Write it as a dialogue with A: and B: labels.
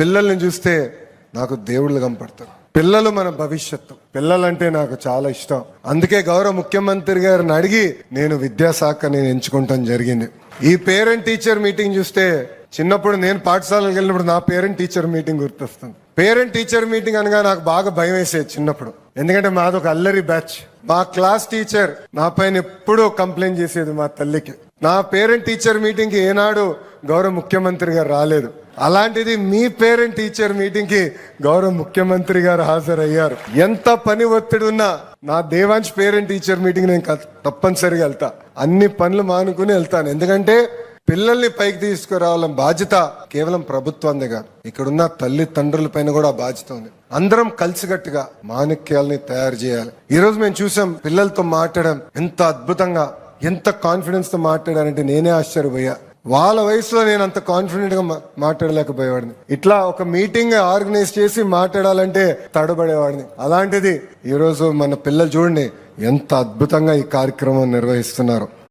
A: పిల్లల్ని చూస్తే నాకు దేవుళ్ళు కనపడతారు. పిల్లలు మన భవిష్యత్తు. పిల్లలంటే నాకు చాలా ఇష్టం. అందుకే గౌరవ ముఖ్యమంత్రి గారిని అడిగి నేను విద్యాశాఖ నేను ఎంచుకుంటాం జరిగింది. ఈ పేరెంట్ టీచర్ మీటింగ్ చూస్తే చిన్నప్పుడు నేను పాఠశాలకు వెళ్ళినప్పుడు నా పేరెంట్ టీచర్ మీటింగ్ గుర్తొస్తుంది. పేరెంట్ టీచర్ మీటింగ్ అనగా నాకు బాగా భయం వేసేది చిన్నప్పుడు. ఎందుకంటే మాది ఒక అల్లరి బ్యాచ్ మా క్లాస్ టీచర్ నా పైన ఎప్పుడూ కంప్లైంట్ చేసేది మా తల్లికి. నా పేరెంట్ టీచర్ మీటింగ్కి ఏనాడు గౌరవ ముఖ్యమంత్రి గారు రాలేదు. అలాంటిది మీ పేరెంట్ టీచర్ మీటింగ్కి గౌరవ ముఖ్యమంత్రి గారు హాజరయ్యారు. ఎంత పని ఒత్తిడి ఉన్నా నా దేవాంశ్ పేరెంట్ టీచర్ మీటింగ్ నేను తప్పనిసరిగా వెళ్తా. అన్ని పనులు మానుకుని వెళ్తాను. ఎందుకంటే పిల్లల్ని పైకి తీసుకురావాలని బాధ్యత కేవలం ప్రభుత్వందే కాదు. ఇక్కడున్న తల్లిదండ్రుల పైన కూడా బాధ్యత ఉంది. అందరం కలిసికట్టుగా మాణిక్యాలని తయారు చేయాలి. ఈ రోజు మేము చూసాం పిల్లలతో మాట్లాడడం ఎంత అద్భుతంగా ఎంత కాన్ఫిడెన్స్తో మాట్లాడారంటే నేనే ఆశ్చర్యపోయా. వాళ్ళ వయసులో నేను అంత కాన్ఫిడెంట్గా మా- మాట్లాడలేకపోయేవాడిని. ఇట్లా ఒక మీటింగ్ ఆర్గనైజ్ చేసి మాట్లాడాలంటే తడబడేవాడిని. అలాంటిది ఈరోజు మన పిల్లలు చూడండి ఎంత అద్భుతంగా ఈ కార్యక్రమం నిర్వహిస్తున్నారు.